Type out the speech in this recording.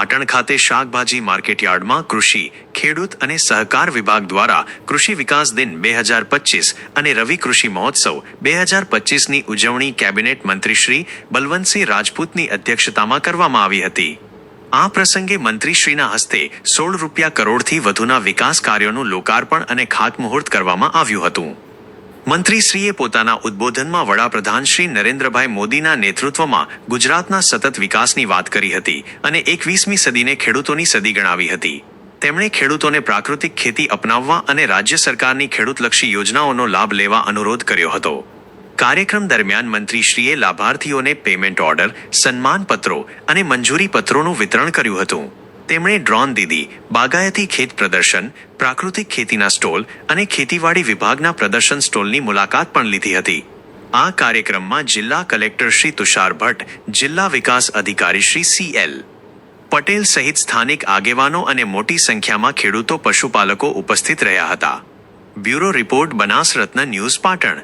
પાટણ ખાતે શાકભાજી માર્કેટયાર્ડમાં કૃષિ, ખેડૂત અને સહકાર વિભાગ દ્વારા કૃષિ વિકાસ દિન બે હજાર પચીસ અને રવિ કૃષિ મહોત્સવ બે હજાર પચીસની ઉજવણી કેબિનેટ મંત્રી શ્રી બલવંતસિંહ રાજપૂતની અધ્યક્ષતામાં કરવામાં આવી હતી. આ પ્રસંગે મંત્રીશ્રીના હસ્તે સોળ રૂપિયા કરોડથી વધુના વિકાસ કાર્યોનું લોકાર્પણ અને ખાતમુહૂર્ત કરવામાં આવ્યું હતું. મંત્રીશ્રીએ પોતાના ઉદ્બોધનમાં વડાપ્રધાન શ્રી નરેન્દ્રભાઈ મોદીના નેતૃત્વમાં ગુજરાતના સતત વિકાસની વાત કરી હતી અને એકવીસમી સદીને ખેડૂતોની સદી ગણાવી હતી. તેમણે ખેડૂતોને પ્રાકૃતિક ખેતી અપનાવવા અને રાજ્ય સરકારની ખેડૂતલક્ષી યોજનાઓનો લાભ લેવા અનુરોધ કર્યો હતો. કાર્યક્રમ દરમિયાન મંત્રીશ્રીએ લાભાર્થીઓને પેમેન્ટ ઓર્ડર, સન્માનપત્રો અને મંજૂરી પત્રોનું વિતરણ કર્યું હતું. તેમણે ડ્રોન દીદી બાગાયતી ખેત પ્રદર્શન, પ્રાકૃતિક ખેતીના સ્ટોલ અને ખેતીવાડી વિભાગના પ્રદર્શન સ્ટોલની મુલાકાત પણ લીધી હતી. આ કાર્યક્રમમાં જિલ્લા કલેક્ટર શ્રી તુષાર ભટ્ટ, જિલ્લા વિકાસ અધિકારી શ્રી સી એલ. પટેલ સહિત સ્થાનિક આગેવાનો અને મોટી સંખ્યામાં ખેડૂતો, પશુપાલકો ઉપસ્થિત રહ્યા હતા. Bureau report, Banasratna news, Patan.